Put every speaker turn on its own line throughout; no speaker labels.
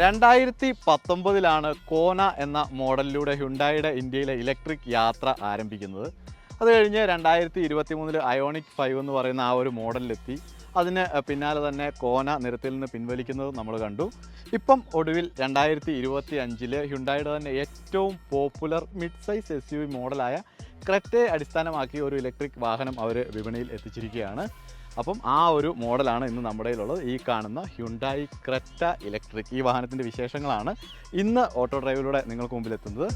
രണ്ടായിരത്തി പത്തൊമ്പതിലാണ് കോന എന്ന മോഡലിലൂടെ ഹ്യുണ്ടായിയുടെ ഇന്ത്യയിലെ ഇലക്ട്രിക് യാത്ര ആരംഭിക്കുന്നത്. അത് കഴിഞ്ഞ് രണ്ടായിരത്തി ഇരുപത്തി മൂന്നിൽ അയോണിക് ഫൈവ് എന്ന് പറയുന്ന ആ ഒരു മോഡലിലെത്തി. അതിന് പിന്നാലെ തന്നെ കോന നിരത്തിൽ നിന്ന് പിൻവലിക്കുന്നത് നമ്മൾ കണ്ടു. ഇപ്പം ഒടുവിൽ രണ്ടായിരത്തി ഇരുപത്തി അഞ്ചിൽ ഹ്യുണ്ടായുടെ തന്നെ ഏറ്റവും popular mid size S U മോഡലായ ക്രെറ്റയെ അടിസ്ഥാനമാക്കി ഒരു ഇലക്ട്രിക് വാഹനം അവർ വിപണിയിൽ എത്തിച്ചിരിക്കുകയാണ്. അപ്പം ആ ഒരു മോഡലാണ് ഇന്ന് നമ്മുടെ കയ്യിലുള്ളത്. ഈ കാണുന്ന ഹ്യുണ്ടായി ക്രെറ്റ ഇലക്ട്രിക് ഈ വാഹനത്തിന്റെ വിശേഷങ്ങളാണ് ഇന്ന് ഓട്ടോ ഡ്രൈവിലൂടെ നിങ്ങൾക്ക് മുമ്പിൽ എത്തുന്നത്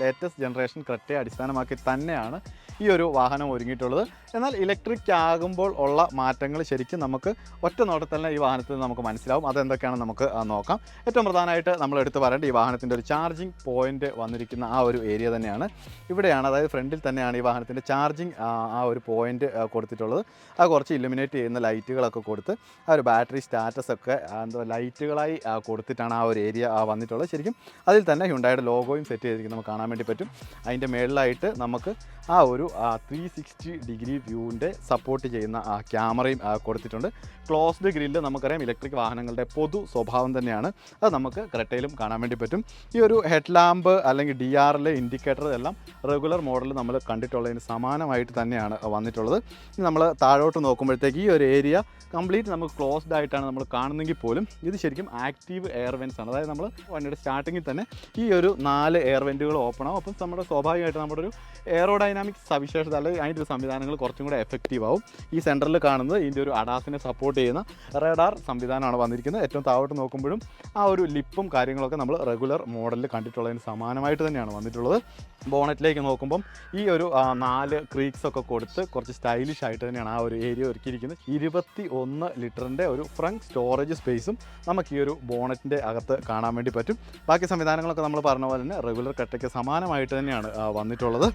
ലേറ്റസ്റ്റ് ജനറേഷൻ ക്രെറ്റയെ അടിസ്ഥാനമാക്കി തന്നെയാണ് ഈ ഒരു വാഹനം ഒരുങ്ങിയിട്ടുള്ളത്. എന്നാൽ ഇലക്ട്രിക് ആകുമ്പോൾ ഉള്ള മാറ്റങ്ങൾ ശരിക്കും നമുക്ക് ഒറ്റ നോട്ടത്തിൽ തന്നെ ഈ വാഹനത്തിൽ നമുക്ക് മനസ്സിലാവും. അതെന്തൊക്കെയാണെന്ന് നമുക്ക് നോക്കാം. ഏറ്റവും പ്രധാനമായിട്ട് നമ്മൾ എടുത്ത് പറയേണ്ട ഈ വാഹനത്തിന്റെ ഒരു ചാർജിങ് പോയിന്റ് വന്നിരിക്കുന്ന ആ ഒരു ഏരിയ തന്നെയാണ്. ഇവിടെയാണ് അതായത് ഫ്രണ്ടിൽ തന്നെയാണ് ഈ വാഹനത്തിന്റെ ചാർജിങ് ആ ഒരു പോയിന്റ് കൊടുത്തിട്ടുള്ളത്. അത് കുറച്ച് ഇലുമിനേറ്റ് ചെയ്യുന്ന ലൈറ്റുകളൊക്കെ കൊടുത്ത് ആ ഒരു ബാറ്ററി സ്റ്റാറ്റസ് ഒക്കെ എന്താ ലൈറ്റുകളായി കൊടുത്തിട്ടാണ് ആ ഒരു ഏരിയ വന്നിട്ടുള്ളത്. ശരിക്കും അതിൽ തന്നെ ഹ്യുണ്ടായുടെ ലോഗോയും സെറ്റ് ചെയ്തിരിക്കും നമുക്ക് കാണാൻ വേണ്ടി പറ്റും. അതിന്റെ മേളിലായിട്ട് നമുക്ക് ആ ഒരു ത്രീ സിക്സ്റ്റി ഡിഗ്രി വ്യൂവിന്റെ സപ്പോർട്ട് ചെയ്യുന്ന ആ ക്യാമറയും കൊടുത്തിട്ടുണ്ട്. ക്ലോസ്ഡ് ഗ്രില്ല് നമുക്കറിയാം ഇലക്ട്രിക് വാഹനങ്ങളുടെ പൊതു സ്വഭാവം തന്നെയാണ്. അത് നമുക്ക് ക്രെട്ടയിലും കാണാൻ വേണ്ടി പറ്റും. ഈ ഒരു ഹെഡ് ലാമ്പ് അല്ലെങ്കിൽ ഡി ആറിലെ ഇൻഡിക്കേറ്റർ എല്ലാം റെഗുലർ മോഡൽ നമ്മൾ കണ്ടിട്ടുള്ളതിന് സമാനമായിട്ട് തന്നെയാണ് വന്നിട്ടുള്ളത്. നമ്മൾ താഴോട്ട് നോക്കുമ്പോഴത്തേക്ക് ഈ ഒരു ഏരിയ കംപ്ലീറ്റ് നമുക്ക് ക്ലോസ്ഡ് ആയിട്ടാണ് നമ്മൾ കാണുന്നെങ്കിൽ പോലും ഇത് ശരിക്കും ആക്റ്റീവ് എയർ വെൻസ് ആണ്. അതായത് നമ്മൾ വണ്ടിയുടെ സ്റ്റാർട്ടിങ്ങിൽ തന്നെ ഈ ഒരു നാല് എയർ വെന്റുകൾ ഓപ്പൺ ആവും. അപ്പം നമ്മുടെ സ്വാഭാവികമായിട്ട് നമ്മുടെ ഒരു എയറോഡൈനാമിക് സവിശേഷത അല്ലെങ്കിൽ അതിന്റെ ഒരു സംവിധാനങ്ങൾ കുറച്ചും കൂടെ എഫക്റ്റീവ് ആവും. ഈ സെന്ററിൽ കാണുന്നത് ഇതിന്റെ ഒരു അഡാസിനെ സപ്പോർട്ട് ചെയ്യുന്ന റേഡാർ സംവിധാനമാണ് വന്നിരിക്കുന്നത്. ഏറ്റവും താഴോട്ട് നോക്കുമ്പോഴും ആ ഒരു ലിപ്പും കാര്യങ്ങളൊക്കെ നമ്മൾ റെഗുലർ മോഡലിൽ കണ്ടിട്ടുള്ളതിന് സമാനമായിട്ട് തന്നെയാണ് വന്നിട്ടുള്ളത്. ബോണറ്റിലേക്ക് നോക്കുമ്പം ഈ ഒരു നാല് ക്രീക്സ് ഒക്കെ കൊടുത്ത് കുറച്ച് സ്റ്റൈലിഷ് ആയിട്ട് തന്നെയാണ് ആ ഒരു ഏരിയ ഒരുക്കിയിരിക്കുന്നത്. ഇരുപത്തി ഒന്ന് ലിറ്ററിന്റെ ഒരു ഫ്രണ്ട് സ്റ്റോറേജ് സ്പേസും നമുക്ക് ഈ ഒരു ബോണറ്റിന്റെ അകത്ത് കാണാൻ വേണ്ടി പറ്റും. ബാക്കി സംവിധാനങ്ങളൊക്കെ നമ്മൾ പറഞ്ഞ പോലെ തന്നെ റെഗുലർ കട്ടയ്ക്ക് സമാനമായിട്ട് തന്നെയാണ് വന്നിട്ടുള്ളത്.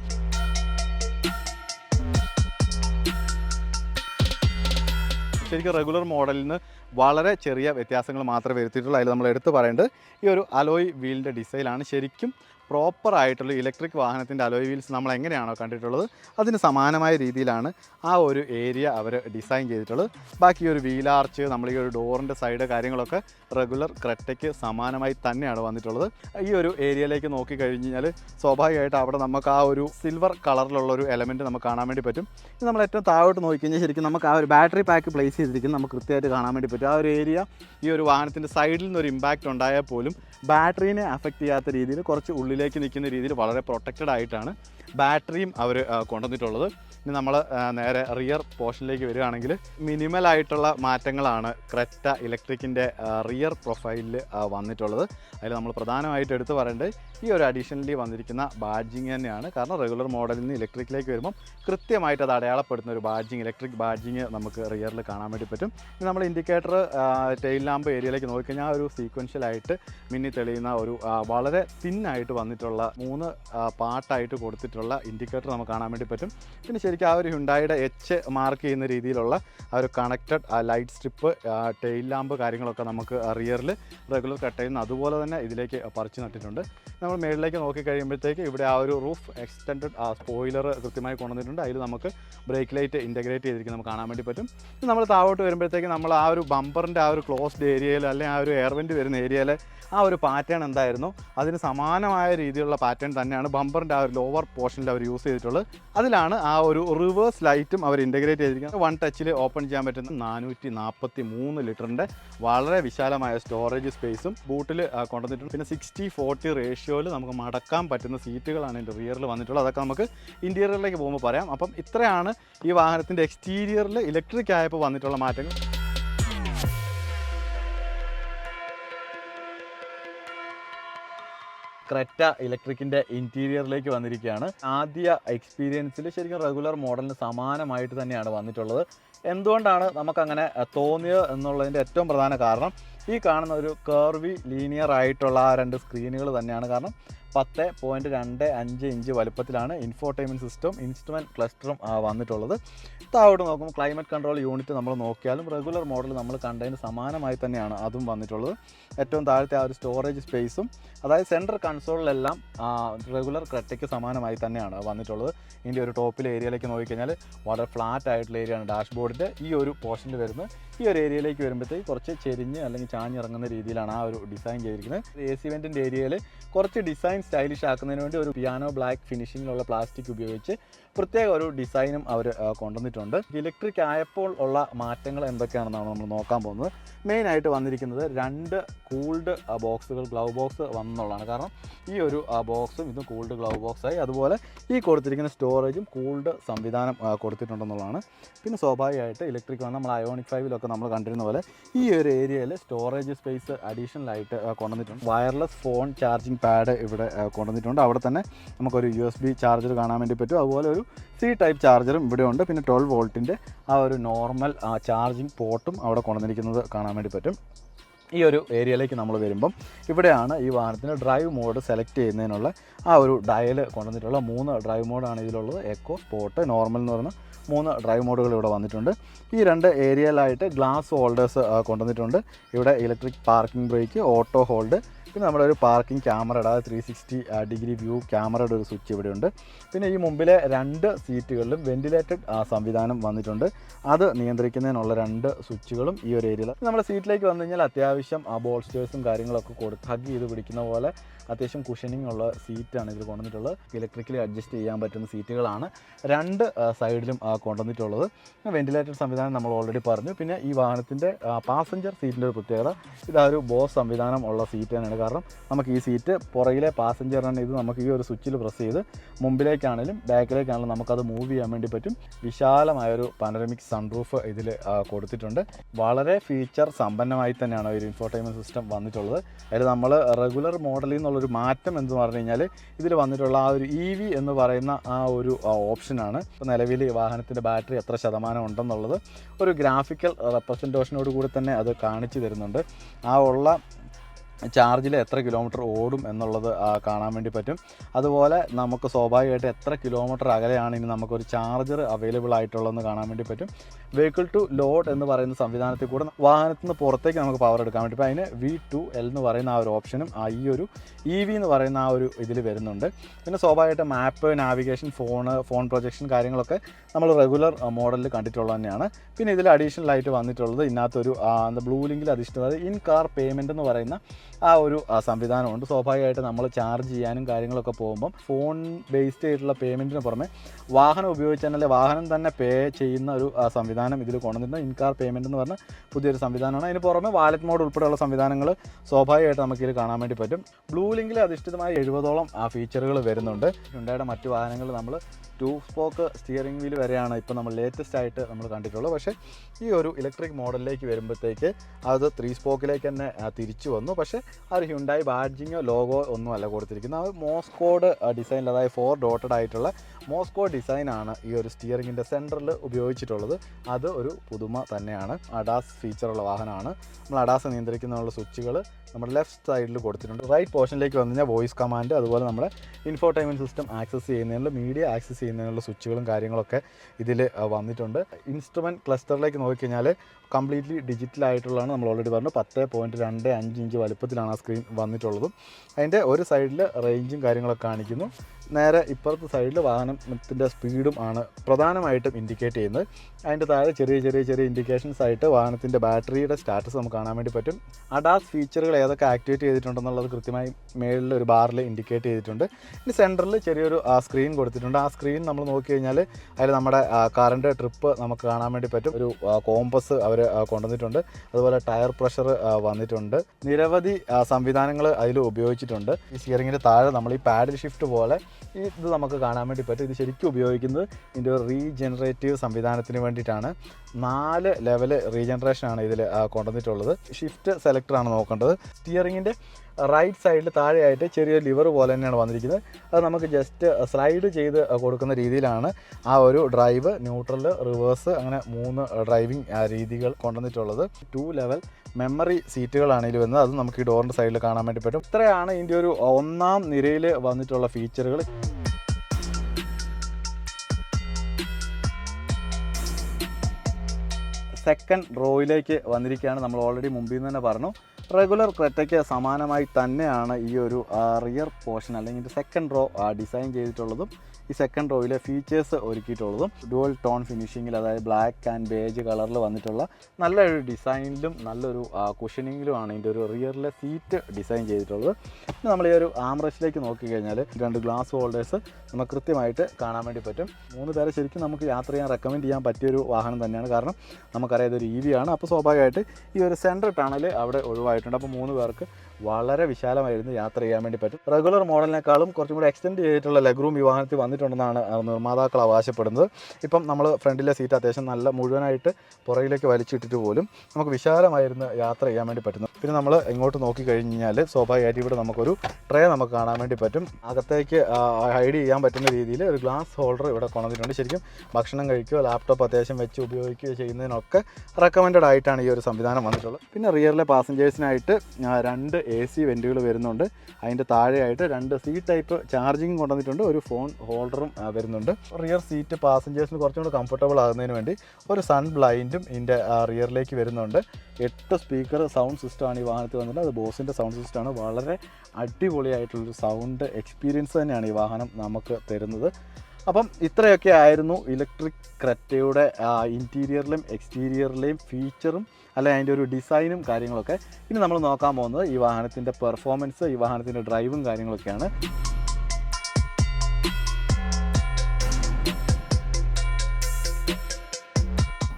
ശരിക്കും റെഗുലർ മോഡലിൽ നിന്ന് വളരെ ചെറിയ വ്യത്യാസങ്ങൾ മാത്രമേ വരുത്തിയിട്ടുള്ളൂ. അതിൽ നമ്മൾ എടുത്തു പറയേണ്ടത് ഈ ഒരു അലോയ് വീലിന്റെ ഡിസൈനാണ് ശരിക്കും പ്രോപ്പർ ആയിട്ടുള്ള ഇലക്ട്രിക് വാഹനത്തിന്റെ അലോയ് വീൽസ് നമ്മൾ എങ്ങനെയാണോ കണ്ടിട്ടുള്ളത് അതിന് സമാനമായ രീതിയിലാണ് ആ ഒരു ഏരിയ അവർ ഡിസൈൻ ചെയ്തിട്ടുള്ളത്. ബാക്കി ഒരു വീലാർച്ച് നമ്മൾ ഈ ഒരു ഡോറിന്റെ സൈഡ് കാര്യങ്ങളൊക്കെ റെഗുലർ ക്രെറ്റയ്ക്ക് സമാനമായി തന്നെയാണ് വന്നിട്ടുള്ളത്. ഈ ഒരു ഏരിയയിലേക്ക് നോക്കി കഴിഞ്ഞാൽ സ്വാഭാവികമായിട്ട് അവിടെ നമുക്ക് ആ ഒരു സിൽവർ കളറിലുള്ള ഒരു എലമെന്റ് നമുക്ക് കാണാൻ വേണ്ടി പറ്റും. ഇത് നമ്മൾ ഏറ്റവും താഴോട്ട് നോക്കിക്കഴിഞ്ഞാൽ ശരിക്കും നമുക്ക് ആ ഒരു ബാറ്ററി പാക്ക് പ്ലേസ് ചെയ്തിരിക്കുന്നത് നമുക്ക് കൃത്യമായിട്ട് കാണാൻ വേണ്ടി പറ്റും. ആ ഒരു ഏരിയ ഈ ഒരു വാഹനത്തിന്റെ സൈഡിൽ നിന്നൊരു ഇമ്പാക്റ്റ് ഉണ്ടായാൽ പോലും ബാറ്ററീനെ അഫക്റ്റ് ചെയ്യാത്ത രീതിയിൽ കുറച്ച് ഉള്ളിലേക്ക് നിൽക്കുന്ന രീതിയിൽ വളരെ പ്രൊട്ടക്റ്റഡ് ആയിട്ടാണ് ബാറ്ററിയും അവർ കൊണ്ടുവന്നിട്ടുള്ളത്. ഇനി നമ്മൾ നേരെ റിയർ പോർഷനിലേക്ക് വരികയാണെങ്കിൽ മിനിമൽ ആയിട്ടുള്ള മാറ്റങ്ങളാണ് ക്രെറ്റ ഇലക്ട്രിക്കിന്റെ റിയർ പ്രൊഫൈലിൽ വന്നിട്ടുള്ളത്. അതിൽ നമ്മൾ പ്രധാനമായിട്ട് എടുത്തു പറയേണ്ടത് ഈ ഒരു അഡീഷണലി വന്നിരിക്കുന്ന ബാഡ്ജിങ് തന്നെയാണ്. കാരണം റെഗുലർ മോഡലിൽ നിന്ന് ഇലക്ട്രിക്കിലേക്ക് വരുമ്പം കൃത്യമായിട്ട് അത് അടയാളപ്പെടുത്തുന്ന ഒരു ബാഡ്ജിങ് ഇലക്ട്രിക് ബാഡ്ജിങ് നമുക്ക് റിയറിൽ കാണാൻ വേണ്ടി പറ്റും. ഇനി നമ്മൾ ഇൻഡിക്കേറ്റർ ടെയിൽ ലാമ്പ് ഏരിയയിലേക്ക് നോക്കിക്കഴിഞ്ഞാൽ ഒരു സീക്വൻഷ്യലായിട്ട് മിന്നി തെളിയുന്ന ഒരു വളരെ തിന്നായിട്ട് വന്നിട്ടുള്ള മൂന്ന് പാർട്ടായിട്ട് കൊടുത്തിട്ടുള്ള ഇൻഡിക്കേറ്റർ നമുക്ക് കാണാൻ വേണ്ടി പറ്റും. പിന്നെ ശരിക്കും ആ ഒരു ഹുണ്ടായിയുടെ എച്ച് മാർക്ക് ചെയ്യുന്ന രീതിയിലുള്ള ആ ഒരു connected light strip tail lamp കാര്യങ്ങളൊക്കെ നമുക്ക് റിയറിൽ റെഗുലർ കട്ട് ചെയ്യുന്ന അതുപോലെ തന്നെ ഇതിലേക്ക് പറിച്ചു നട്ടിട്ടുണ്ട്. നമ്മൾ മേളിലേക്ക് നോക്കി കഴിയുമ്പോഴത്തേക്ക് ഇവിടെ ആ ഒരു റൂഫ് എക്സ്റ്റൻഡ് സ്പോയിലർ കൃത്യമായി കൊണ്ടുവന്നിട്ടുണ്ട്. അതിൽ നമുക്ക് ബ്രേക്ക് ലൈറ്റ് ഇന്റഗ്രേറ്റ് ചെയ്തിരിക്കുന്നത് നമുക്ക് കാണാൻ വേണ്ടി പറ്റും. നമ്മൾ താഴോട്ട് വരുമ്പോഴത്തേക്ക് നമ്മൾ ആ ഒരു ബമ്പറിന്റെ ആ ഒരു ക്ലോസ്ഡ് ഏരിയയിൽ അല്ലെങ്കിൽ ആ ഒരു എയർവെന്റ് വരുന്ന ഏരിയയിൽ ആ ഒരു പാറ്റേൺ എന്തായിരുന്നു? അതിന് സമാനമായ രീതിയിലുള്ള പാറ്റേൺ തന്നെയാണ് ബമ്പറിന്റെ ആ ഒരു ലോവർ പോർഷനിൽ അവർ യൂസ് ചെയ്തിട്ടുള്ളത്. അതിലാണ് ആ ഒരു റിവേഴ്സ് ലൈറ്റും അവർ ഇന്റഗ്രേറ്റ് ചെയ്തിരിക്കുന്നത് വൺ ടച്ചിൽ ഓപ്പൺ ചെയ്യാൻ പറ്റുന്ന നാനൂറ്റി നാൽപ്പത്തി മൂന്ന് ലിറ്ററിന്റെ വളരെ വിശാലമായ സ്റ്റോറേജ് സ്പേസും ബൂട്ടിൽ കൊണ്ടുവന്നിട്ടുണ്ട്. പിന്നെ സിക്സ്റ്റി ഫോർട്ടി റേഷ്യോയിൽ നമുക്ക് മടക്കാൻ പറ്റുന്ന സീറ്റുകളാണ് ഇതിന്റെ റിയറിൽ വന്നിട്ടുള്ളത്. അതൊക്കെ നമുക്ക് ഇന്റീരിയറിലേക്ക് പോകുമ്പോൾ പറയാം. അപ്പം ഇത്രയാണ് ഈ വാഹനത്തിന്റെ എക്സ്റ്റീരിയറിൽ ഇലക്ട്രിക് ആയപ്പോൾ വന്നിട്ടുള്ള മാറ്റങ്ങൾ. ക്രെറ്റ ഇലക്ട്രിക്കിന്റെ ഇന്റീരിയറിലേക്ക് വന്നിരിക്കുകയാണ്. ആദ്യ എക്സ്പീരിയൻസിൽ ശരിക്കും റെഗുലർ മോഡലിന് സമാനമായിട്ട് തന്നെയാണ് വന്നിട്ടുള്ളത്. എന്തുകൊണ്ടാണ് നമുക്കങ്ങനെ തോന്നിയത് എന്നുള്ളതിന്റെ ഏറ്റവും പ്രധാന കാരണം ഈ കാണുന്ന ഒരു കർവി ലീനിയർ ആയിട്ടുള്ള ആ രണ്ട് സ്ക്രീനുകൾ തന്നെയാണ്. കാരണം പത്ത് പോയിന്റ് രണ്ട് അഞ്ച് ഇഞ്ച് വലുപ്പത്തിലാണ് ഇൻഫോർടൈൻമെന്റ് സിസ്റ്റം ഇൻസ്ട്രുമെന്റ് ക്ലസ്റ്ററും വന്നിട്ടുള്ളത്. താഴോട്ട് നോക്കുമ്പോൾ ക്ലൈമറ്റ് കൺട്രോൾ യൂണിറ്റ് നമ്മൾ നോക്കിയാലും റെഗുലർ മോഡൽ നമ്മൾ കണ്ടതിന് സമാനമായി തന്നെയാണ് അതും വന്നിട്ടുള്ളത്. ഏറ്റവും താഴത്തെ ആ ഒരു സ്റ്റോറേജ് സ്പേസും അതായത് സെൻട്രൽ കൺസോളിലെല്ലാം റെഗുലർ ക്രെറ്റയ്ക്ക് സമാനമായി തന്നെയാണ് വന്നിട്ടുള്ളത്. ഇതിന്റെ ഒരു ടോപ്പിലെ ഏരിയയിലേക്ക് നോക്കിക്കഴിഞ്ഞാൽ വളരെ ഫ്ലാറ്റ് ആയിട്ടുള്ള ഏരിയയാണ് ഡാഷ്ബോർഡിന്റെ ഈ ഒരു പോർഷനിൽ വരുന്നത്. ഈ ഒരു ഏരിയയിലേക്ക് വരുമ്പോഴത്തേക്ക് കുറച്ച് ചെരിഞ്ഞ് അല്ലെങ്കിൽ ചാഞ്ഞിറങ്ങുന്ന രീതിയിലാണ് ആ ഒരു ഡിസൈൻ ചെയ്തിരിക്കുന്നത്. എ സി വെന്റിന്റെ ഏരിയയിൽ കുറച്ച് ഡിസൈൻ സ്റ്റൈലിഷ് ആക്കുന്നതിന് വേണ്ടി ഒരു പിയാനോ ബ്ലാക്ക് ഫിനിഷിങ്ങിലുള്ള പ്ലാസ്റ്റിക് ഉപയോഗിച്ച് പ്രത്യേക ഒരു ഡിസൈനും അവർ കൊണ്ടുവന്നിട്ടുണ്ട്. ഇലക്ട്രിക് ആയപ്പോൾ ഉള്ള മാറ്റങ്ങൾ എന്തൊക്കെയാണെന്നാണ് നമ്മൾ നോക്കാൻ പോകുന്നത്. മെയിനായിട്ട് വന്നിരിക്കുന്നത് രണ്ട് കൂൾഡ് ബോക്സുകൾ ഗ്ലൗ ബോക്സ് വന്നുള്ളതാണ്. കാരണം ഈ ഒരു ബോക്സും ഇതും കൂൾഡ് ഗ്ലൗ ബോക്സായി അതുപോലെ ഈ കൊടുത്തിരിക്കുന്ന സ്റ്റോറേജും കൂൾഡ് സംവിധാനം കൊടുത്തിട്ടുണ്ടെന്നുള്ളതാണ്. പിന്നെ സ്വാഭാവികമായിട്ട് ഇലക്ട്രിക് വന്ന് നമ്മൾ അയോണിക് ഫൈവിലൊക്കെ നമ്മൾ കണ്ടിരുന്ന പോലെ ഈ ഒരു ഏരിയയിൽ സ്റ്റോറേജ് സ്പേസ് ആ, കൊണ്ടുവന്നിട്ടുണ്ട്. വയർലെസ് ഫോൺ ചാർജിങ് പാഡ് ഇവിടെ കൊണ്ടുവന്നിട്ടുണ്ട്. അവിടെ തന്നെ നമുക്കൊരു യു എസ് ബി ചാർജർ കാണാൻ വേണ്ടി പറ്റും. അതുപോലെ ഒരു സി ടൈപ്പ് ചാർജറും ഇവിടെ ഉണ്ട്. പിന്നെ ട്വൽവ് വോൾട്ടിന്റെ ആ ഒരു നോർമൽ ചാർജിങ് പോർട്ടും അവിടെ കൊണ്ടുവന്നിരിക്കുന്നത് കാണാൻ വേണ്ടി പറ്റും. ഈ ഒരു ഏരിയയിലേക്ക് നമ്മൾ വരുമ്പം ഇവിടെയാണ് ഈ വാഹനത്തിന് ഡ്രൈവ് മോഡ് സെലക്ട് ചെയ്യുന്നതിനുള്ള ആ ഒരു ഡയൽ കൊണ്ടുവന്നിട്ടുള്ള മൂന്ന് ഡ്രൈവ് മോഡാണ് ഇതിലുള്ളത്. എക്കോ സ്പോട്ട് നോർമൽ എന്ന് പറയുന്ന മൂന്ന് ഡ്രൈവ് മോഡുകൾ ഇവിടെ വന്നിട്ടുണ്ട്. ഈ രണ്ട് ഏരിയയിലായിട്ട് ഗ്ലാസ് ഹോൾഡേഴ്സ് കൊണ്ടുവന്നിട്ടുണ്ട്. ഇവിടെ electric parking brake auto hold പിന്നെ നമ്മുടെ ഒരു പാർക്കിംഗ് ക്യാമറ അതായത് ത്രീ സിക്സ്റ്റി ഡിഗ്രി വ്യൂ ക്യാമറയുടെ ഒരു സ്വിച്ച് ഇവിടെ ഉണ്ട്. പിന്നെ ഈ മുമ്പിലെ രണ്ട് സീറ്റുകളിലും വെന്റിലേറ്റഡ് സംവിധാനം വന്നിട്ടുണ്ട്. അത് നിയന്ത്രിക്കുന്നതിനുള്ള രണ്ട് സ്വിച്ചുകളും ഈ ഒരു ഏരിയയിൽ. നമ്മുടെ സീറ്റിലേക്ക് വന്നു കഴിഞ്ഞാൽ അത്യാവശ്യം ആ ബോൾസ്റ്റേഴ്സും കാര്യങ്ങളൊക്കെ കൊടുത്ത് ഹഗ് ചെയ്ത് പിടിക്കുന്ന പോലെ അത്യാവശ്യം കുഷനിങ് ഉള്ള സീറ്റാണ് ഇതിൽ കൊണ്ടുവന്നിട്ടുള്ളത്. ഇലക്ട്രിക്കലി അഡ്ജസ്റ്റ് ചെയ്യാൻ പറ്റുന്ന സീറ്റുകളാണ് രണ്ട് സൈഡിലും കൊണ്ടുവന്നിട്ടുള്ളത്. വെന്റിലേറ്റഡ് സംവിധാനം നമ്മൾ ഓൾറെഡി പറഞ്ഞു. പിന്നെ ഈ വാഹനത്തിന്റെ പാസഞ്ചർ സീറ്റിന്റെ ഒരു പ്രത്യേകത ഇതാ ഒരു ബോസ് സംവിധാനം ഉള്ള സീറ്റ് തന്നെയാണ്. കാരണം നമുക്ക് ഈ സീറ്റ് പുറകിലെ പാസഞ്ചറിനാണ് ഇത് നമുക്ക് ഈ ഒരു സ്വിച്ചിൽ പ്രസ് ചെയ്ത് മുമ്പിലേക്കാണെങ്കിലും ബാക്കിലേക്കാണെങ്കിലും നമുക്കത് മൂവ് ചെയ്യാൻ വേണ്ടി പറ്റും. വിശാലമായൊരു പനറമിക് സൺറൂഫ് ഇതിൽ കൊടുത്തിട്ടുണ്ട്. വളരെ ഫീച്ചർ സമ്പന്നമായി തന്നെയാണ് ഒരു ഇൻഫോർടൈൻമെന്റ് സിസ്റ്റം വന്നിട്ടുള്ളത്. അതിൽ നമ്മൾ റെഗുലർ മോഡലിൽ നിന്നുള്ളൊരു മാറ്റം എന്ന് പറഞ്ഞു കഴിഞ്ഞാൽ ഇതിൽ വന്നിട്ടുള്ള ആ ഒരു ഇ വി എന്ന് പറയുന്ന ആ ഒരു ഓപ്ഷനാണ് ഇപ്പോൾ നിലവിൽ വാഹനത്തിന്റെ ബാറ്ററി എത്ര ശതമാനം ഉണ്ടെന്നുള്ളത് ഒരു ഗ്രാഫിക്കൽ റെപ്രസെന്റേഷനോട് കൂടി തന്നെ അത് കാണിച്ചു തരുന്നുണ്ട്. ആ ഉള്ള ചാർജിൽ എത്ര കിലോമീറ്റർ ഓടും എന്നുള്ളത് കാണാൻ വേണ്ടി പറ്റും. അതുപോലെ നമുക്ക് സ്വാഭാവികമായിട്ട് എത്ര കിലോമീറ്റർ അകലെയാണ് ഇനി നമുക്കൊരു ചാർജർ അവൈലബിൾ ആയിട്ടുള്ളതെന്ന് കാണാൻ വേണ്ടി പറ്റും. വെഹിക്കിൾ ടു ലോഡ് എന്ന് പറയുന്ന സംവിധാനത്തിൽ കൂടെ വാഹനത്തിൽ നിന്ന് പുറത്തേക്ക് നമുക്ക് പവർ എടുക്കാൻ വേണ്ടി അതിന് വി ടു എൽ എന്ന് പറയുന്ന ആ ഒരു ഓപ്ഷനും ആ ഈ ഒരു ഇ വി എന്ന് പറയുന്ന ആ ഒരു ഇതിൽ വരുന്നുണ്ട്. പിന്നെ സ്വാഭാവികമായിട്ട് map navigation phone phone projection കാര്യങ്ങളൊക്കെ നമ്മൾ റെഗുലർ മോഡലിൽ കണ്ടിട്ടുള്ളത് തന്നെയാണ്. പിന്നെ ഇതിൽ അഡീഷണൽ ആയിട്ട് വന്നിട്ടുള്ളത് എന്താ ബ്ലൂ ലിങ്കിൽ അധിഷ്ഠിത ഇൻ കാർ പേയ്മെന്റ് എന്ന് പറയുന്ന ആ ഒരു സംവിധാനമുണ്ട്. സ്വാഭാവികമായിട്ട് നമ്മൾ ചാർജ് ചെയ്യാനും കാര്യങ്ങളൊക്കെ പോകുമ്പം ഫോൺ ബേസ്ഡ് ആയിട്ടുള്ള പേയ്മെന്റിന് പുറമെ വാഹനം ഉപയോഗിച്ച് തന്നെ വാഹനം തന്നെ പേ ചെയ്യുന്ന ഒരു ആ, സംവിധാനം ഇതിൽ കൊണ്ടുവന്നിട്ടുണ്ട്. ഇൻകാർ പേയ്മെന്റ് എന്ന് പറഞ്ഞ പുതിയൊരു സംവിധാനമാണ്. അതിന് പുറമെ വാലറ്റ് മോഡ് ഉൾപ്പെടെയുള്ള സംവിധാനങ്ങൾ സ്വാഭാവികമായിട്ട് നമുക്ക് ഇതിൽ കാണാൻ വേണ്ടി പറ്റും. ബ്ലൂ ലിങ്കിൽ അധിഷ്ഠിതമായ എഴുപതോളം ആ ഫീച്ചറുകൾ വരുന്നുണ്ട്. ഹുണ്ടായുടെ മറ്റു വാഹനങ്ങൾ നമ്മൾ ടു സ്പോക്ക് സ്റ്റിയറിംഗ് വീൽ വരെയാണ് ഇപ്പോൾ നമ്മൾ ലേറ്റസ്റ്റ് ആയിട്ട് നമ്മൾ കണ്ടിട്ടുള്ളത്. പക്ഷേ ഈ ഒരു ഇലക്ട്രിക് മോഡലിലേക്ക് വരുമ്പോഴത്തേക്ക് അത് ത്രീ സ്പോക്കിലേക്ക് തന്നെ ആ, തിരിച്ചു വന്നു. പക്ഷേ ആ ഒരു ഹ്യുണ്ടായി ബാഡ്ജിങ്ങോ ലോഗോ ഒന്നും അല്ല കൊടുത്തിരിക്കുന്നത്. അത് മോസ്കോഡ് ഡിസൈനിൽ അതായത് ഫോർ ഡോട്ടഡ് ആയിട്ടുള്ള മോസ്കോ ഡിസൈനാണ് ഈ ഒരു സ്റ്റിയറിങ്ങിന്റെ സെന്ററിൽ ഉപയോഗിച്ചിട്ടുള്ളത്. അത് ഒരു പുതുമ തന്നെയാണ്. അഡാസ് ഫീച്ചറുള്ള വാഹനമാണ്. നമ്മൾ അഡാസ് നിയന്ത്രിക്കുന്നതിനുള്ള സ്വിച്ചുകൾ നമ്മുടെ ലെഫ്റ്റ് സൈഡിൽ കൊടുത്തിട്ടുണ്ട്. റൈറ്റ് പോർഷനിലേക്ക് വന്നു കഴിഞ്ഞാൽ വോയിസ് കമാൻഡ് അതുപോലെ നമ്മുടെ ഇൻഫോർടൈൻമെന്റ് സിസ്റ്റം ആക്സസ് ചെയ്യുന്നതിനുള്ള മീഡിയ ആക്സസ് ചെയ്യുന്നതിനുള്ള സ്വിച്ചുകളും കാര്യങ്ങളൊക്കെ ഇതിൽ വന്നിട്ടുണ്ട്. ഇൻസ്ട്രുമെന്റ് ക്ലസ്റ്ററിലേക്ക് നോക്കിക്കഴിഞ്ഞാൽ കംപ്ലീറ്റ്ലി ഡിജിറ്റൽ ആയിട്ടുള്ളതാണ് നമ്മൾ ഓൾറെഡി പറഞ്ഞു പത്ത് പോയിന്റ് രണ്ട് അഞ്ച് ഇഞ്ച് വലുപ്പത്തിലാണ് ആ സ്ക്രീൻ വന്നിട്ടുള്ളതും. അതിന്റെ ഒരു സൈഡിൽ റേഞ്ചും കാര്യങ്ങളൊക്കെ കാണിക്കുന്നു. നേരെ ഇപ്പുറത്തെ സൈഡിൽ വാഹനത്തിന്റെ സ്പീഡും ആണ് പ്രധാനമായിട്ടും ഇൻഡിക്കേറ്റ് ചെയ്യുന്നത്. അതിന്റെ താഴെ ചെറിയ ചെറിയ ചെറിയ ഇൻഡിക്കേഷൻസ് ആയിട്ട് വാഹനത്തിന്റെ ബാറ്ററിയുടെ സ്റ്റാറ്റസ് നമുക്ക് കാണാൻ വേണ്ടി പറ്റും. അഡാസ് ഫീച്ചറുകൾ ഏതൊക്കെ ആക്ടിവേറ്റ് ചെയ്തിട്ടുണ്ടെന്നുള്ളത് കൃത്യമായി മേളിൽ ഒരു ബാറിൽ ഇൻഡിക്കേറ്റ് ചെയ്തിട്ടുണ്ട്. ഇനി സെന്ററിൽ ചെറിയൊരു സ്ക്രീൻ കൊടുത്തിട്ടുണ്ട്. ആ സ്ക്രീൻ നമ്മൾ നോക്കി കഴിഞ്ഞാൽ അതിൽ നമ്മുടെ കാറിന്റെ ട്രിപ്പ് നമുക്ക് കാണാൻ വേണ്ടി പറ്റും. ഒരു കോമ്പസ് അവർ കൊണ്ടുവന്നിട്ടുണ്ട്. അതുപോലെ ടയർ പ്രഷർ വന്നിട്ടുണ്ട്. നിരവധി സംവിധാനങ്ങൾ അതിൽ ഉപയോഗിച്ചിട്ടുണ്ട്. ഈ സ്റ്റിയറിങ്ങിന്റെ താഴെ നമ്മൾ ഈ പാഡിൽ ഷിഫ്റ്റ് പോലെ ഇത് നമുക്ക് കാണാൻ വേണ്ടി പറ്റും. ഇത് ശരിക്കും ഉപയോഗിക്കുന്നത് ഇതിന്റെ ഒരു റീജനറേറ്റീവ് സംവിധാനത്തിന് വേണ്ടിയിട്ടാണ്. നാല് ലെവൽ റീജനറേഷൻ ആണ് ഇതിൽ കൊണ്ടുവന്നിട്ടുള്ളത്. ഷിഫ്റ്റ് സെലക്ടർ ആണ് നോക്കേണ്ടത്. സ്റ്റിയറിങ്ങിന്റെ റൈറ്റ് സൈഡിൽ താഴെയായിട്ട് ചെറിയ ലിവർ പോലെ തന്നെയാണ് വന്നിരിക്കുന്നത്. അത് നമുക്ക് ജസ്റ്റ് സ്ലൈഡ് ചെയ്ത് കൊടുക്കുന്ന രീതിയിലാണ് ആ ഒരു ഡ്രൈവ് ന്യൂട്രൽ റിവേഴ്സ് അങ്ങനെ മൂന്ന് ഡ്രൈവിംഗ് രീതികൾ കൊണ്ടുവന്നിട്ടുള്ളത്. ടു ലെവൽ മെമ്മറി സീറ്റുകളാണ് ഇതിൽ വരുന്നത്. അത് നമുക്ക് ഈ ഡോറിന്റെ സൈഡിൽ കാണാൻ വേണ്ടി പറ്റും. ഇത്രയാണ് ഇതിന്റെ ഒരു ഒന്നാം നിരയിൽ വന്നിട്ടുള്ള ഫീച്ചറുകൾ സെക്കൻഡ് റോയിലേക്ക് വന്നിരിക്കുകയാണ്. നമ്മൾ ഓൾറെഡി മുമ്പിൽ നിന്ന് തന്നെ പറഞ്ഞു. റെഗുലർ ക്രെറ്റയ്ക്ക് സമാനമായി തന്നെയാണ് ഈ ഒരു റിയർ പോർഷൻ അല്ലെങ്കിൽ സെക്കൻഡ് റോ ഡിസൈൻ ചെയ്തിട്ടുള്ളതും. ഈ സെക്കൻഡ് റോയിലെ ഫീച്ചേഴ്സ് ഒരുക്കിയിട്ടുള്ളതും ഡുവൽ ടോൺ ഫിനിഷിങ്ങിൽ അതായത് ബ്ലാക്ക് ആൻഡ് ബേജ് കളറിൽ വന്നിട്ടുള്ള നല്ലൊരു ഡിസൈനിലും നല്ലൊരു കുഷനിങ്ങിലുമാണ് ഇതിന്റെ ഒരു റിയറിലെ സീറ്റ് ഡിസൈൻ ചെയ്തിട്ടുള്ളത്. നമ്മൾ ഈ ഒരു ആംറസ്റ്റിലേക്ക് നോക്കിക്കഴിഞ്ഞാൽ രണ്ട് ഗ്ലാസ് ഹോൾഡേഴ്സ് നമുക്ക് കൃത്യമായിട്ട് കാണാൻ വേണ്ടി പറ്റും. മൂന്ന് പേരെ ശരിക്കും നമുക്ക് യാത്ര ചെയ്യാൻ റെക്കമെൻഡ് ചെയ്യാൻ പറ്റിയൊരു വാഹനം തന്നെയാണ്. കാരണം നമുക്കറിയാം ഇതൊരു ഇ വി ആണ്. അപ്പോൾ സ്വാഭാവികമായിട്ട് ഈ ഒരു സെന്റർ ടണൽ അവിടെ ഒഴിവായിട്ടുണ്ട്. അപ്പോൾ മൂന്ന് പേർക്ക് വളരെ വിശാലമായിരുന്നു യാത്ര ചെയ്യാൻ വേണ്ടി പറ്റും. റെഗുലർ മോഡലിനേക്കാളും കുറച്ചും കൂടി എക്സ്റ്റെൻഡ് ചെയ്തിട്ടുള്ള ലെഗ് റൂം ഈ വാഹനത്തിൽ വന്നിട്ടുണ്ടെന്നാണ് നിർമ്മാതാക്കൾ അവകാശപ്പെടുന്നത്. ഇപ്പം നമ്മൾ ഫ്രണ്ടിലെ സീറ്റ് അത്യാവശ്യം നല്ല മുഴുവനായിട്ട് പുറകിലേക്ക് വലിച്ചിട്ടിട്ട് പോലും നമുക്ക് വിശാലമായിരുന്നു യാത്ര ചെയ്യാൻ വേണ്ടി പറ്റുന്നു. പിന്നെ നമ്മൾ ഇങ്ങോട്ട് നോക്കി കഴിഞ്ഞാൽ സ്വാഭാവികമായിട്ട് ഇവിടെ നമുക്കൊരു ട്രേ നമുക്ക് കാണാൻ വേണ്ടി പറ്റും. അകത്തേക്ക് ഹൈഡ് ചെയ്യാൻ പറ്റുന്ന രീതിയിൽ ഒരു ഗ്ലാസ് ഹോൾഡർ ഇവിടെ കൊണ്ടുവന്നിട്ടുണ്ട്. ശരിക്കും ഭക്ഷണം കഴിക്കുകയോ ലാപ്ടോപ്പ് അത്യാവശ്യം വെച്ച് ഉപയോഗിക്കുകയോ ചെയ്യുന്നതിനൊക്കെ റെക്കമെൻഡഡ് ആയിട്ടാണ് ഈ ഒരു സംവിധാനം വന്നിട്ടുള്ളത്. പിന്നെ റിയറിലെ പാസഞ്ചേഴ്സിനായിട്ട് രണ്ട് സി വെന്റുകൾ വരുന്നുണ്ട്. അതിന്റെ താഴെയായിട്ട് രണ്ട് സി ടൈപ്പ് ചാർജിങ് കൊണ്ടുവന്നിട്ടുണ്ട്. ഒരു ഫോൺ ഹോൾഡറും വരുന്നുണ്ട്. റിയർ സീറ്റ് പാസഞ്ചേഴ്സിന് കുറച്ചും കൂടെ കംഫർട്ടബിൾ ആകുന്നതിന് വേണ്ടി ഒരു സൺ ബ്ലൈൻഡും ഇതിന്റെ റിയറിലേക്ക് വരുന്നുണ്ട്. എട്ട് സ്പീക്കർ സൗണ്ട് സിസ്റ്റമാണ് ഈ വാഹനത്തിൽ വന്നിട്ട് അത് ബോസിന്റെ സൗണ്ട് സിസ്റ്റമാണ്. വളരെ അടിപൊളിയായിട്ടുള്ളൊരു സൗണ്ട് എക്സ്പീരിയൻസ് തന്നെയാണ് ഈ വാഹനം നമുക്ക് തരുന്നത്. അപ്പം ഇത്രയൊക്കെ ആയിരുന്നു ഇലക്ട്രിക് ക്രെറ്റയുടെ ഇന്റീരിയറിലും എക്സ്റ്റീരിയറിലെയും ഫീച്ചറും അല്ലെ അതിന്റെ ഒരു ഡിസൈനും കാര്യങ്ങളൊക്കെ. ഇനി നമ്മൾ നോക്കാൻ പോകുന്നത് ഈ വാഹനത്തിന്റെ പെർഫോമൻസ് ഈ വാഹനത്തിന്റെ ഡ്രൈവും കാര്യങ്ങളൊക്കെയാണ്.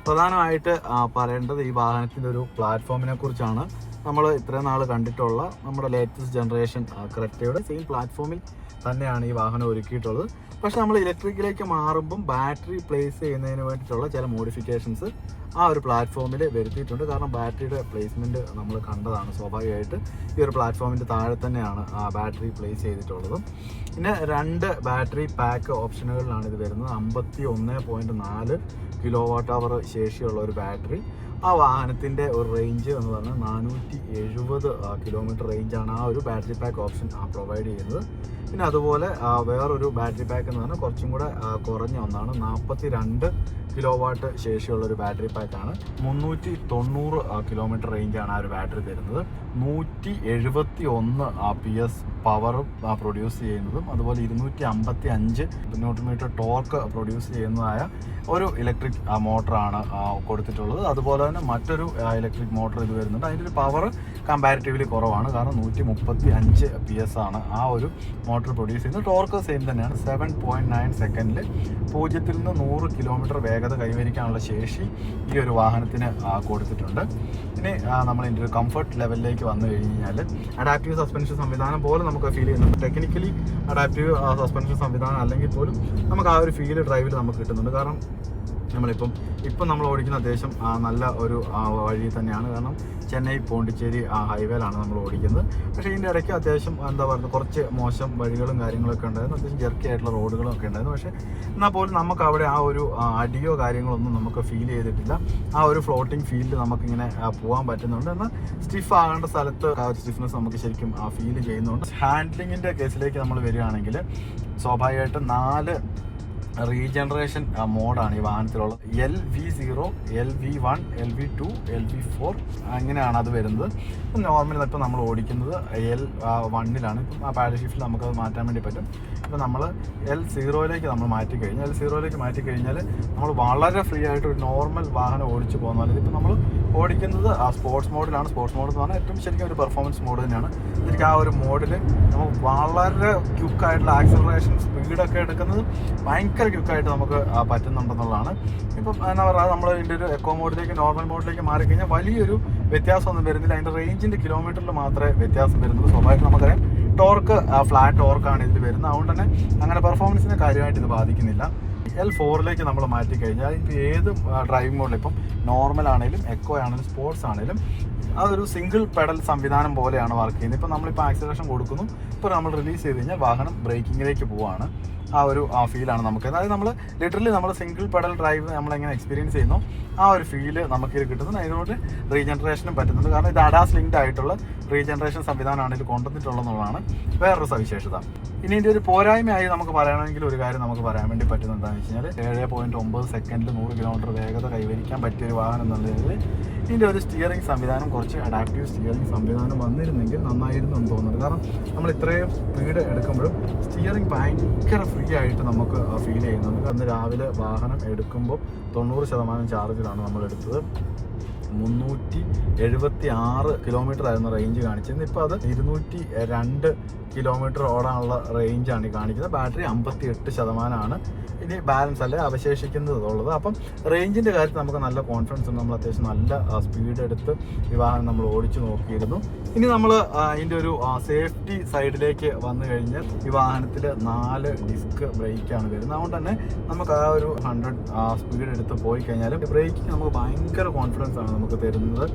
പ്രധാനമായിട്ട് പറയേണ്ടത് ഈ വാഹനത്തിന്റെ ഒരു പ്ലാറ്റ്ഫോമിനെ കുറിച്ചാണ്. നമ്മൾ ഇത്രയും നാൾ കണ്ടിട്ടുള്ള നമ്മുടെ ലേറ്റസ്റ്റ് ജനറേഷൻ ക്രെറ്റയുടെ സെയിം പ്ലാറ്റ്ഫോമിൽ തന്നെയാണ് ഈ വാഹനം ഒരുക്കിയിട്ടുള്ളത്. പക്ഷെ നമ്മൾ ഇലക്ട്രിക്കിലേക്ക് മാറുമ്പം ബാറ്ററി പ്ലേസ് ചെയ്യുന്നതിന് വേണ്ടിയിട്ടുള്ള ചില മോഡിഫിക്കേഷൻസ് ആ ഒരു പ്ലാറ്റ്ഫോമിൽ വരുത്തിയിട്ടുണ്ട്. കാരണം ബാറ്ററിയുടെ പ്ലേസ്മെന്റ് നമ്മൾ കണ്ടതാണ് സ്വാഭാവികമായിട്ട്. ഈ ഒരു പ്ലാറ്റ്ഫോമിന്റെ താഴെ തന്നെയാണ് ആ ബാറ്ററി പ്ലേസ് ചെയ്തിട്ടുള്ളതും. പിന്നെ രണ്ട് ബാറ്ററി പാക്ക് ഓപ്ഷനുകളിലാണ് ഇത് വരുന്നത്. അമ്പത്തി ഒന്ന് പോയിന്റ് നാല് കിലോ വാട്ട് അവർ ശേഷിയുള്ള ഒരു ബാറ്ററി. ആ വാഹനത്തിന്റെ ഒരു റേഞ്ച് എന്ന് പറഞ്ഞാൽ നാനൂറ്റി എഴുപത് കിലോമീറ്റർ റേഞ്ചാണ് ആ ഒരു ബാറ്ററി പാക്ക് ഓപ്ഷൻ പ്രൊവൈഡ് ചെയ്യുന്നത്. പിന്നെ അതുപോലെ വേറൊരു ബാറ്ററി പാക്ക് എന്ന് പറഞ്ഞാൽ കുറച്ചും കൂടെ കുറഞ്ഞ ഒന്നാണ്. നാൽപ്പത്തി രണ്ട് കിലോ വാട്ട് ശേഷിയുള്ള ഒരു ബാറ്ററി പാക്കാണ് മുന്നൂറ്റി തൊണ്ണൂറ് കിലോമീറ്റർ റേഞ്ചാണ് ആ ഒരു ബാറ്ററി തരുന്നത്. നൂറ്റി എഴുപത്തി ഒന്ന് പി എസ് പവറും പ്രൊഡ്യൂസ് ചെയ്യുന്നതും അതുപോലെ ഇരുന്നൂറ്റി അമ്പത്തി അഞ്ച് ന്യൂട്ടി മീറ്റർ ടോർക്ക് പ്രൊഡ്യൂസ് ചെയ്യുന്നതായ ഒരു ഇലക്ട്രിക് മോട്ടറാണ് കൊടുത്തിട്ടുള്ളത്. അതുപോലെ തന്നെ മറ്റൊരു ഇലക്ട്രിക് മോട്ടർ ഇത് വരുന്നുണ്ട്. അതിന്റെ ഒരു പവർ കമ്പാരിറ്റീവ്ലി കുറവാണ്. കാരണം നൂറ്റി മുപ്പത്തി അഞ്ച് പി എസ് ആണ് ആ ഒരു മോട്ടർ പ്രൊഡ്യൂസ് ചെയ്യുന്നത്. ടോർക്ക് സെയിം തന്നെയാണ്. സെവൻ പോയിന്റ് നയൻ സെക്കൻഡിൽ പൂജ്യത്തിൽ നിന്ന് നൂറ് കിലോമീറ്റർ വേഗത കൈവരിക്കാനുള്ള ശേഷി ഈ ഒരു വാഹനത്തിന് കൊടുത്തിട്ടുണ്ട്. ഇനി നമ്മൾ ഇതിന്റെ ഒരു കംഫർട്ട് ലെവലിലേക്ക് വന്നു കഴിഞ്ഞാൽ അഡാപ്റ്റീവ് സസ്പെൻഷൻ സംവിധാനം പോലെ നമുക്ക് ഫീൽ ചെയ്യുന്നുണ്ട്. ടെക്നിക്കലി അഡാപ്റ്റീവ് സസ്പെൻഷൻ സംവിധാനം അല്ലെങ്കിൽ പോലും നമുക്ക് ആ ഒരു ഫീൽ ഡ്രൈവിൽ നമുക്ക് കിട്ടുന്നുണ്ട്. കാരണം നമ്മളിപ്പം ഇപ്പം നമ്മൾ ഓടിക്കുന്ന അത്യാവശ്യം നല്ല ഒരു വഴി തന്നെയാണ്. കാരണം ചെന്നൈ പോണ്ടിച്ചേരി ആ ഹൈവേയിലാണ് നമ്മൾ ഓടിക്കുന്നത്. പക്ഷേ ഇതിന്റെ ഇടയ്ക്ക് അത്യാവശ്യം എന്താ പറയുക കുറച്ച് മോശം വഴികളും കാര്യങ്ങളൊക്കെ ഉണ്ടായിരുന്നു. അത്യാവശ്യം ജെർക്കി ആയിട്ടുള്ള റോഡുകളും ഒക്കെ ഉണ്ടായിരുന്നു. പക്ഷേ എന്നാൽ പോലും നമുക്ക് അവിടെ ആ ഒരു അടിയോ കാര്യങ്ങളൊന്നും നമുക്ക് ഫീൽ ചെയ്തിട്ടില്ല. ആ ഒരു ഫ്ലോട്ടിംഗ് ഫീൽഡ് നമുക്കിങ്ങനെ പോകാൻ പറ്റുന്നുണ്ട്. എന്നാൽ സ്റ്റിഫ് ആകേണ്ട സ്ഥലത്ത് ആ ഒരു സ്റ്റിഫ്നെസ് നമുക്ക് ശരിക്കും ഫീൽ ചെയ്യുന്നുണ്ട്. ഹാൻഡ്ലിങ്ങിന്റെ കേസിലേക്ക് നമ്മൾ വരികയാണെങ്കിൽ സ്വാഭാവികമായിട്ടും നാല് റീജനറേഷൻ മോഡാണ് ഈ വാഹനത്തിലുള്ളത്. L V zero L V one L V two L V four അങ്ങനെയാണ് അത് വരുന്നത്. നോർമലി ഇപ്പം നമ്മൾ ഓടിക്കുന്നത് എൽ വണ്ണിലാണ്. ഇപ്പം ആ പാഡ് ഷിഫ്റ്റിൽ നമുക്കത് മാറ്റാൻ വേണ്ടി പറ്റും. ഇപ്പം നമ്മൾ എൽ സീറോയിലേക്ക് നമ്മൾ മാറ്റി കഴിഞ്ഞാൽ എൽ സീറോയിലേക്ക് മാറ്റി കഴിഞ്ഞാൽ നമ്മൾ വളരെ ഫ്രീ ആയിട്ട് ഒരു നോർമൽ വാഹനം ഓടിച്ചു പോകുന്ന പോലെ. ഇപ്പോൾ നമ്മൾ ഓടിക്കുന്നത് ആ സ്പോർട്സ് മോഡിലാണ് സ്പോർട്സ് മോഡ് എന്ന് പറഞ്ഞാൽ ഏറ്റവും ശരിക്കും ഒരു പെർഫോമൻസ് മോഡ് തന്നെയാണ്. ശരിക്കും ആ ഒരു മോഡിൽ നമുക്ക് വളരെ ക്യുക്കായിട്ടുള്ള ആക്സിലറേഷൻ സ്പീഡൊക്കെ എടുക്കുന്നത് ഭയങ്കര ക്യുക്കായിട്ട് നമുക്ക് പറ്റുന്നുണ്ടെന്നുള്ളതാണ്. ഇപ്പം എന്താ പറയുക നമ്മൾ ഇതിന്റെ ഒരു എക്കോ മോഡിലേക്ക് നോർമൽ മോഡിലേക്ക് മാറിക്കഴിഞ്ഞാൽ വലിയൊരു വ്യത്യാസമൊന്നും വരുന്നില്ല. അതിന്റെ റേഞ്ചിന്റെ കിലോമീറ്ററിൽ മാത്രമേ വ്യത്യാസം വരുന്നുള്ളൂ. സ്വാഭാവികം നമുക്കറിയാം. ടോർക്ക് ഫ്ലാറ്റ് ടോർക്കാണ് ഇതിൽ വരുന്നത്. അതുകൊണ്ട് തന്നെ അങ്ങനെ പെർഫോമൻസിനെ കാര്യമായിട്ട് ഇത് ബാധിക്കുന്നില്ല. എൽ ഫോറിലേക്ക് നമ്മൾ മാറ്റി കഴിഞ്ഞാൽ ഏത് ഡ്രൈവിംഗ് മോഡിൽ ഇപ്പം നോർമൽ ആണെങ്കിലും എക്കോ ആണെങ്കിലും സ്പോർട്സ് ആണെങ്കിലും അതൊരു സിംഗിൾ പെഡൽ സംവിധാനം പോലെയാണ് വർക്ക് ചെയ്യുന്നത്. ഇപ്പം നമ്മളിപ്പോൾ ആക്സിലേഷൻ കൊടുക്കുന്നു. ഇപ്പോൾ നമ്മൾ റിലീസ് ചെയ്ത് കഴിഞ്ഞാൽ വാഹനം ബ്രേക്കിങ്ങിലേക്ക് പോവാണ്. ആ ഒരു ഫീലാണ് നമുക്ക്. അതായത് നമ്മൾ ലിറ്ററലി നമ്മൾ സിംഗിൾ പെഡൽ ഡ്രൈവ് നമ്മൾ എങ്ങനെ എക്സ്പീരിയൻസ് ചെയ്യുന്നു ആ ഒരു ഫീൽ നമുക്ക് ഇത് കിട്ടുന്നുണ്ട്. അതിനോട് റീജനറേഷനും പറ്റുന്നുണ്ട്. കാരണം ഇത് അഡാസ് ലിങ്ക്ഡ് ആയിട്ടുള്ള റീജനറേഷൻ സംവിധാനമാണ് ഇത് കൊണ്ടുവന്നിട്ടുള്ളതെന്നുള്ളതാണ് വേറൊരു സവിശേഷത. ഇനി ഇതിന്റെ ഒരു പോരായ്മയായി നമുക്ക് പറയണമെങ്കിൽ ഒരു കാര്യം നമുക്ക് പറയാൻ വേണ്ടി പറ്റുന്നത് എന്താണെന്ന് വെച്ച് കഴിഞ്ഞാൽ ഏഴ് പോയിന്റ് ഒമ്പത് സെക്കൻഡിൽ നൂറ് കിലോമീറ്റർ വേഗത കൈവരിക്കാൻ പറ്റിയ ഒരു വാഹനം എന്നുള്ളതിൽ ഇതിന്റെ ഒരു സ്റ്റിയറിംഗ് സംവിധാനം കുറച്ച് അഡാപ്റ്റീവ് സ്റ്റിയറിംഗ് സംവിധാനം വന്നിരുന്നെങ്കിൽ നന്നായിരുന്നു എന്ന് തോന്നുന്നുണ്ട് കാരണം നമ്മൾ ഇത്രയും സ്പീഡ് എടുക്കുമ്പോഴും സ്റ്റിയറിംഗ് ഭയങ്കര ഫ്രീ ആയിട്ട് നമുക്ക് ഫീൽ ചെയ്യുന്നുണ്ട് അന്ന് രാവിലെ വാഹനം എടുക്കുമ്പോൾ തൊണ്ണൂറ് ശതമാനം ചാർജിലാണ് നമ്മൾ എടുത്തത് മുന്നൂറ്റി എഴുപത്തി ആറ് കിലോമീറ്റർ ആയിരുന്നു റേഞ്ച് കാണിച്ചിരുന്നത്. ഇപ്പോൾ അത് ഇരുന്നൂറ്റി രണ്ട് കിലോമീറ്റർ ഓടാനുള്ള റേഞ്ചാണ് കാണിക്കുന്നത്. ബാറ്ററി അമ്പത്തി എട്ട് ശതമാനമാണ് ഇനി ബാലൻസ് അല്ലെ അവശേഷിക്കുന്നതുള്ളത്. അപ്പം റേഞ്ചിന്റെ കാര്യത്തിൽ നമുക്ക് നല്ല കോൺഫിഡൻസ് ഉണ്ട്. നമ്മൾ അത്യാവശ്യം നല്ല സ്പീഡ് എടുത്ത് ഈ വാഹനം നമ്മൾ ഓടിച്ചു നോക്കിയിരുന്നു. ഇനി നമ്മൾ അതിന്റെ ഒരു സേഫ്റ്റി സൈഡിലേക്ക് വന്നു കഴിഞ്ഞാൽ ഈ വാഹനത്തിൽ നാല് ഡിസ്ക് ബ്രേക്കാണ് വരുന്നത്. അതുകൊണ്ട് തന്നെ നമുക്ക് ആ ഒരു ഹൺഡ്രഡ് സ്പീഡ് എടുത്ത് പോയി കഴിഞ്ഞാലും ബ്രേക്കിങ് നമുക്ക് ഭയങ്കര കോൺഫിഡൻസ് ആണ്. നമുക്ക് തരുന്നത്.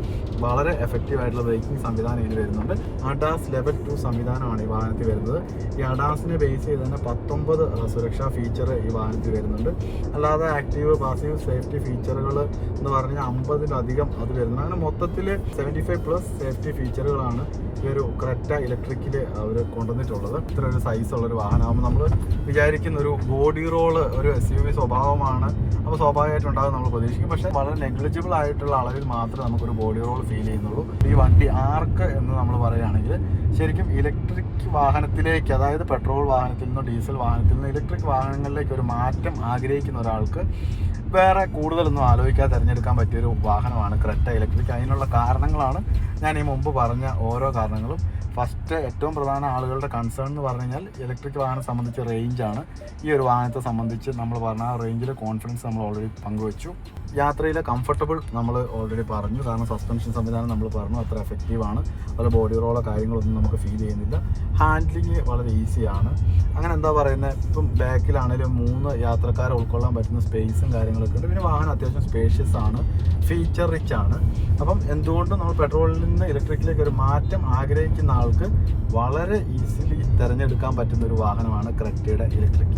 വളരെ എഫക്റ്റീവായിട്ടുള്ള ബ്രേക്കിംഗ് സംവിധാനം ഇതിൽ വരുന്നുണ്ട്. അഡാസ് ലെവൽ ടു സംവിധാനമാണ് ഈ വാഹനത്തിൽ വരുന്നത്. ഈ അഡാസിനെ ബേസ് ചെയ്ത് തന്നെ പത്തൊമ്പത് സുരക്ഷാ ഫീച്ചർ ഈ വാഹനത്തിൽ വരുന്നുണ്ട്. അല്ലാതെ ആക്റ്റീവ് പാസീവ് സേഫ്റ്റി ഫീച്ചറുകൾ എന്ന് പറഞ്ഞാൽ അമ്പതിലധികം അത് വരുന്നുണ്ട്. അങ്ങനെ മൊത്തത്തിൽ സെവന്റി ഫൈവ് പ്ലസ് സേഫ്റ്റി ഫീച്ചറുകളാണ് ഒരു ക്രെറ്റ ഇലക്ട്രിക്കിൽ അവർ കൊണ്ടുവന്നിട്ടുള്ളത്. ഇത്ര ഒരു സൈസ് ഒരു വാഹനമാകുമ്പോൾ നമ്മൾ വിചാരിക്കുന്ന ഒരു ബോഡി റോൾ ഒരു എസ് യു വി സ്വഭാവമാണ്. അപ്പോൾ സ്വാഭാവികമായിട്ടുണ്ടാകും നമ്മൾ പ്രതീക്ഷിക്കും. പക്ഷേ വളരെ നെഗ്ലിജിബിൾ ആയിട്ടുള്ള അളവിൽ മാത്രമേ നമുക്കൊരു ബോഡി റോൾ ഫീൽ ചെയ്യുന്നുള്ളൂ. ഈ വണ്ടി ആർക്ക് എന്ന് നമ്മൾ പറയുകയാണെങ്കിൽ ശരിക്കും ഇലക്ട്രിക് വാഹനത്തിലേക്ക് അതായത് പെട്രോൾ വാഹനത്തിൽ നിന്നോ ഡീസൽ വാഹനത്തിൽ നിന്നോ ഇലക്ട്രിക് വാഹനങ്ങളിലേക്ക് ഒരു മാറ്റം ആഗ്രഹിക്കുന്ന ഒരാൾക്ക് വേറെ കൂടുതലൊന്നും ആലോചിക്കാതെ തിരഞ്ഞെടുക്കാൻ പറ്റിയൊരു വാഹനമാണ് ക്രെറ്റ ഇലക്ട്രിക്. അതിനുള്ള കാരണങ്ങളാണ് ഞാൻ ഈ മുമ്പ് പറഞ്ഞ ഓരോ കാരണങ്ങളും. ഫസ്റ്റ് ഏറ്റവും പ്രധാന ആളുകളുടെ കൺസേൺ എന്ന് പറഞ്ഞു കഴിഞ്ഞാൽ ഇലക്ട്രിക് വാഹനം സംബന്ധിച്ച് റേഞ്ചാണ് ഈ ഒരു വാഹനത്തെ സംബന്ധിച്ച് നമ്മൾ പറഞ്ഞ ആ റേഞ്ചിലെ കോൺഫിഡൻസ് നമ്മൾ ഓൾറെഡി പങ്കുവച്ചു. യാത്രയിലെ കംഫർട്ടബിൾ നമ്മൾ ഓൾറെഡി പറഞ്ഞു. കാരണം സസ്പെൻഷൻ സംവിധാനം നമ്മൾ പറഞ്ഞു. അത്ര എഫക്റ്റീവ് ആണ്. അതുപോലെ ബോഡി റോളോ കാര്യങ്ങളൊന്നും നമുക്ക് ഫീൽ ചെയ്യുന്നില്ല. ഹാൻഡ്ലിങ് വളരെ ഈസിയാണ് അങ്ങനെ എന്താ പറയുന്നത് ഇപ്പം ബാക്കിലാണെങ്കിലും മൂന്ന് യാത്രക്കാരെ ഉൾക്കൊള്ളാൻ പറ്റുന്ന സ്പേസും കാര്യങ്ങളൊക്കെ ഉണ്ട്. പിന്നെ വാഹനം അത്യാവശ്യം സ്പേഷ്യസ് ആണ്. ഫീച്ചർ റിച്ച് ആണ്. അപ്പം എന്തുകൊണ്ടും നമ്മൾ പെട്രോളിൽ നിന്ന് ഇലക്ട്രിക്കിലേക്ക് ഒരു മാറ്റം ആഗ്രഹിക്കുന്ന ആൾക്ക് വളരെ ഈസിലി തിരഞ്ഞെടുക്കാൻ പറ്റുന്ന ഒരു വാഹനമാണ് ക്രെറ്റയുടെ ഇലക്ട്രിക്